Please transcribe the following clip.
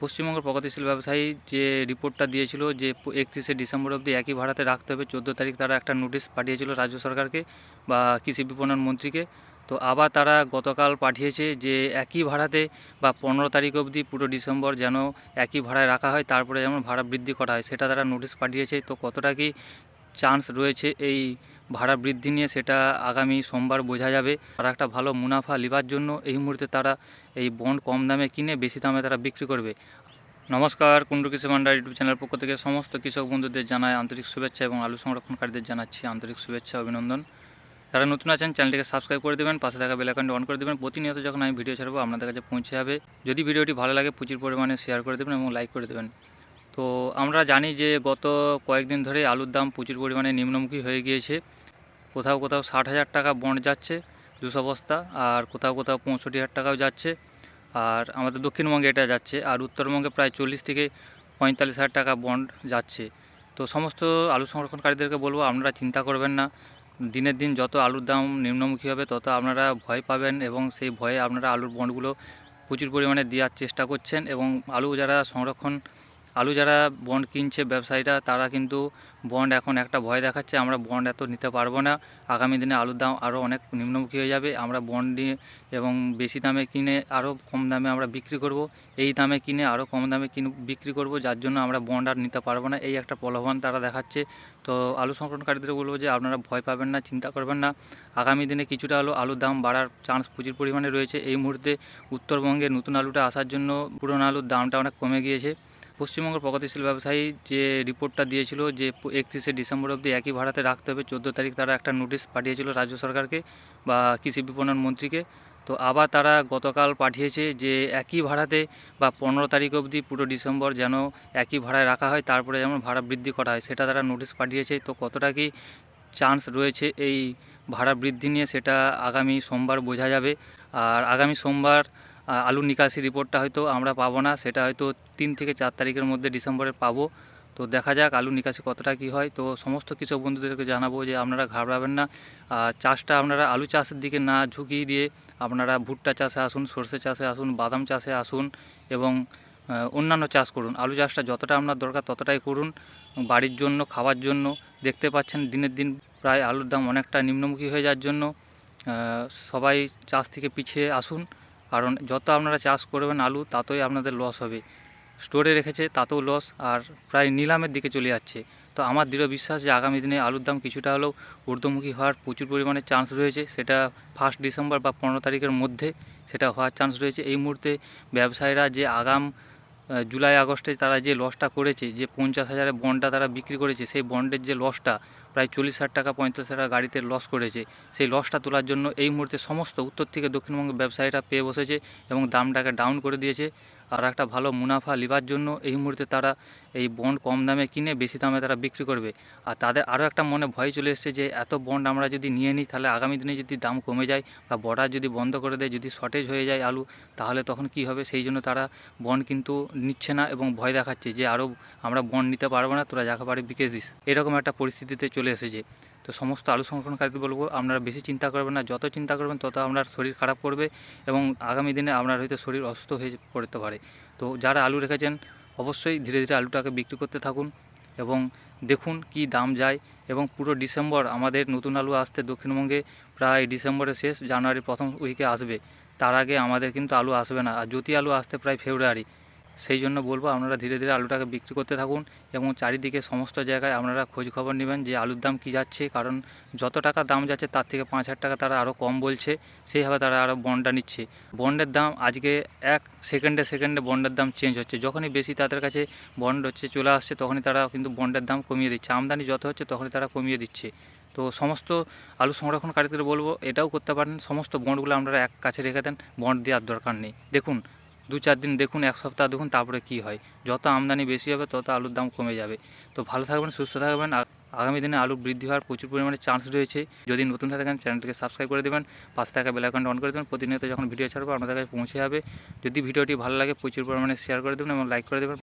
পশ্চিমবঙ্গ প্রগতিশীল ব্যবসায়ী যে রিপোর্টটা দিয়েছিল যে একত্রিশে ডিসেম্বর অবধি একই ভাড়াতে রাখতে হবে, চোদ্দ তারিখ তারা একটা নোটিশ পাঠিয়েছিল রাজ্য সরকারকে বা কৃষি বিপণন মন্ত্রীকে। তো আবার তারা গতকাল পাঠিয়েছে যে একই ভাড়াতে বা পনেরো তারিখ অবধি পুরো ডিসেম্বর যেন একই ভাড়ায় রাখা হয়, তারপরে যেমন ভাড়া বৃদ্ধি করা হয়, সেটা তারা নোটিশ পাঠিয়েছে। তো কতটা কি চান্স রয়েছে এই ভাড়া বৃদ্ধি নিয়ে, সেটা আগামী সোমবার বোঝা যাবে। আর একটা ভালো মুনাফা লিবার জন্য এই মুহূর্তে তারা এই বন্ড কম দামে কিনে বেশি দামে তারা বিক্রি করবে। নমস্কার কুণ্ডু কৃষি ভান্ডার ইউটিউব চ্যানেল পক্ষ থেকে সমস্ত কৃষক বন্ধুদের জানাই আন্তরিক শুভেচ্ছা এবং আলু সংরক্ষণকারীদের জানাচ্ছি আন্তরিক শুভেচ্ছা অভিনন্দন। যারা নতুন আছেন, চ্যানেলটিকে সাবস্ক্রাইব করে দেবেন, পাশে থাকা বেলাকানটি অন করে দেবেন। প্রতিনিয়ত যখন আমি ভিডিও ছাড়বো, আপনাদের কাছে পৌঁছে যাবে। যদি ভিডিওটি ভালো লাগে, প্রচুর পরিমাণে শেয়ার করে দেবেন এবং লাইক করে দেবেন। তো আমরা জানি যে গত কয়েকদিন ধরে আলুর দাম প্রচুর পরিমাণে নিম্নমুখী হয়ে গিয়েছে। কোথাও কোথাও ষাট হাজার টাকা বন্ড যাচ্ছে দুশো বস্তা আর কোথাও কোথাও পঁয়ষট্টি হাজার টাকাও যাচ্ছে। আর আমাদের দক্ষিণবঙ্গে এটা যাচ্ছে, আর উত্তরবঙ্গে প্রায় চল্লিশ থেকে পঁয়তাল্লিশ হাজার টাকা বন্ড যাচ্ছে। তো সমস্ত আলু সংরক্ষণকারীদেরকে বলব, আপনারা চিন্তা করবেন না। দিনের দিন যত আলুর দাম নিম্নমুখী হবে, তত আপনারা ভয় পাবেন এবং সেই ভয়ে আপনারা আলুর বন্ডগুলো প্রচুর পরিমাণে দেওয়ার চেষ্টা করছেন। এবং আলু যারা সংরক্ষণ আলু যারা বন্ড কিনছে ব্যবসায়ীরা, তারা কিন্তু বন্ড এখন একটা ভয় দেখাচ্ছে, আমরা বন্ড এত নিতে পারব না। আগামী দিনে আলুর দাম আরও অনেক নিম্নমুখী হয়ে যাবে, আমরা বন্ড নিয়ে এবং বেশি দামে কিনে আরও কম দামে আমরা বিক্রি করব। এই দামে কিনে আরও কম দামে কিনে, বিক্রি করব, যার জন্য আমরা বন্ড আর নিতে পারব না। এই একটা প্রলোভন তারা দেখাচ্ছে। তো আলু সংরক্ষণকারীদের বলব যে, আপনারা ভয় পাবেন না, চিন্তা করবেন না। আগামী দিনে কিছুটা আলু, আলুর দাম বাড়ার চান্স প্রচুর পরিমাণে রয়েছে। এই মুহূর্তে উত্তরবঙ্গে নতুন আলুটা আসার জন্য পুরনো আলুর দামটা অনেক কমে গিয়েছে। পশ্চিমবঙ্গ প্রগতিশীল ব্যবসায়ী যে রিপোর্টটা দিয়েছিল যে একত্রিশে ডিসেম্বর অবধি একই ভাড়াতে রাখতে হবে, চোদ্দ তারিখ তারা একটা নোটিশ পাঠিয়েছিল রাজ্য সরকারকে বা কৃষি বিপণন মন্ত্রীকে। তো আবার তারা গতকাল পাঠিয়েছে যে একই ভাড়াতে বা পনেরো তারিখ অবধি পুরো ডিসেম্বর যেন একই ভাড়ায় রাখা হয়, তারপরে যেমন ভাড়া বৃদ্ধি করা হয়, সেটা তারা নোটিশ পাঠিয়েছে। তো কতটা কি চান্স রয়েছে এই ভাড়া বৃদ্ধি নিয়ে সেটা আগামী সোমবার বোঝা যাবে। আর আগামী সোমবার আলু নিকাশি রিপোর্টটা হয়তো আমরা পাবো না, সেটা হয়তো তিন থেকে চার তারিখের মধ্যে ডিসেম্বরে পাবো। তো দেখা যাক আলু নিকাশি কতটা কী হয়। তো সমস্ত কৃষক বন্ধুদেরকে জানাব যে আপনারা ঘাবড়াবেন না। চাষটা আপনারা আলু চাষের দিকে না ঝুঁকিয়ে দিয়ে আপনারা ভুট্টা চাষে আসুন, সর্ষে চাষে আসুন, বাদাম চাষে আসুন এবং অন্যান্য চাষ করুন। আলু চাষটা যতটা আপনার দরকার ততটাই করুন। বাড়ির জন্য, খাওয়ার জন্য। দেখতে পাচ্ছেন দিনের দিন প্রায় আলুর দাম অনেকটা নিম্নমুখী হয়ে যাওয়ার জন্য সবাই চাষ থেকে পিছিয়ে আসুন। কারণ যত আপনারা চাষ করবেন আলু, ততই আপনাদের লস হবে। স্টোরে রেখেছে, তাতেও লস আর প্রায় নিলামের দিকে চলে যাচ্ছে। তো আমার দৃঢ় বিশ্বাস যে আগামী দিনে আলুর দাম কিছুটা হলেও ঊর্ধ্বমুখী হওয়ার প্রচুর পরিমাণে চান্স রয়েছে। সেটা ফার্স্ট ডিসেম্বর বা পনেরো তারিখের মধ্যে সেটা হওয়ার চান্স রয়েছে। এই মুহূর্তে ব্যবসায়ীরা যে আগাম জুলাই, আগস্টে তারা যে লসটা করেছে, যে পঞ্চাশ হাজারের বন্ডটা তারা বিক্রি করেছে, সেই বন্ডের যে লসটা প্রায় চল্লিশ হাজার টাকা, পঁয়তাল্লিশ হাজার গাড়িতে লস করেছে। সেই লসটা তোলার জন্য এই মুহূর্তে সমস্ত উত্তর থেকে দক্ষিণবঙ্গ ব্যবসায়ীরা পেয়ে বসেছে এবং দামটাকে ডাউন করে দিয়েছে। আর একটা ভালো মুনাফা লিবার জন্য এই মুহূর্তে তারা এই বন্ড কম দামে কিনে বেশি দামে তারা বিক্রি করবে। আর তাদের আরও একটা মনে ভয় চলে এসেছে যে, এত বন্ড আমরা যদি নিয়ে নিই, তাহলে আগামী দিনে যদি দাম কমে যায় বা বর্ডার যদি বন্ধ করে দেয়, যদি শর্টেজ হয়ে যায় আলু, তাহলে তখন কি হবে? সেই জন্য তারা বন্ড কিন্তু নিচ্ছে না এবং ভয় দেখাচ্ছে যে, আরও আমরা বন্ড নিতে পারব না, তোরা যাকে পারে বিকে দিস। এরকম একটা পরিস্থিতিতে চলে এসেছে। তো সমস্ত আলু সংরক্ষণকারীদের বলব, আপনারা বেশি চিন্তা করবেন না। যত চিন্তা করবেন, তত আপনার শরীর খারাপ করবে এবং আগামী দিনে আপনার হয়তো শরীর অসুস্থ হয়ে পড়তে পারে। তো যারা আলু রেখেছেন, অবশ্যই ধীরে ধীরে আলুটাকে বিক্রি করতে থাকুন এবং দেখুন কি দাম যায়। এবং পুরো ডিসেম্বর আমাদের নতুন আলু আসতে দক্ষিণবঙ্গে প্রায় ডিসেম্বরের শেষ, জানুয়ারির প্রথম উইকে আসবে। তার আগে আমাদের কিন্তু আলু আসবে না। আর যদি আলু আসতে প্রায় ফেব্রুয়ারি। সেই জন্য বলব আপনারা ধীরে ধীরে আলুটাকে বিক্রি করতে থাকুন এবং চারিদিকে সমস্ত জায়গায় আপনারা খোঁজ খবর নেবেন যে আলুর দাম কী যাচ্ছে। কারণ যত টাকা দাম যাচ্ছে, তার থেকে পাঁচ হাজার টাকা তারা আরও কম বলছে। সেইভাবে তারা আরও বন্ডটা নিচ্ছে। বন্ডের দাম আজকে এক সেকেন্ডে সেকেন্ডে বন্ডের দাম চেঞ্জ হচ্ছে। যখনই বেশি তাদের কাছে বন্ড হচ্ছে, চলে আসছে, তখনই তারা কিন্তু বন্ডের দাম কমিয়ে দিচ্ছে। আমদানি যত হচ্ছে, তখনই তারা কমিয়ে দিচ্ছে। তো সমস্ত আলু সংরক্ষণকারীদের বলব, এটাও করতে পারেন। সমস্ত বন্ডগুলো আপনারা এক কাছে রেখে দেন, বন্ড দেওয়ার দরকার নেই। দেখুন দু চার দিন দেখুন, এক সপ্তাহ দেখুন, তারপরে কি হয়। যত আমদানি বেশি হবে, তত আলুর দাম কমে যাবে। তো ভালো থাকবেন, সুস্থ থাকবেন। আগামী দিনে আলু বৃদ্ধি হওয়ার প্রচুর পরিমাণে চান্স রয়েছে। যদি নতুন থাকেন চ্যানেলটিকে সাবস্ক্রাইব করে দেবেন। পাশে থাকা বেল আইকনটা অন করে দেবেন। প্রতিনিয়ত যখন ভিডিও ছাড়বো, আপনাদের কাছে পৌঁছে যাবে। যদি ভিডিওটি ভালো লাগে, প্রচুর পরিমাণে শেয়ার করে দেবেন এবং লাইক করে দেবেন।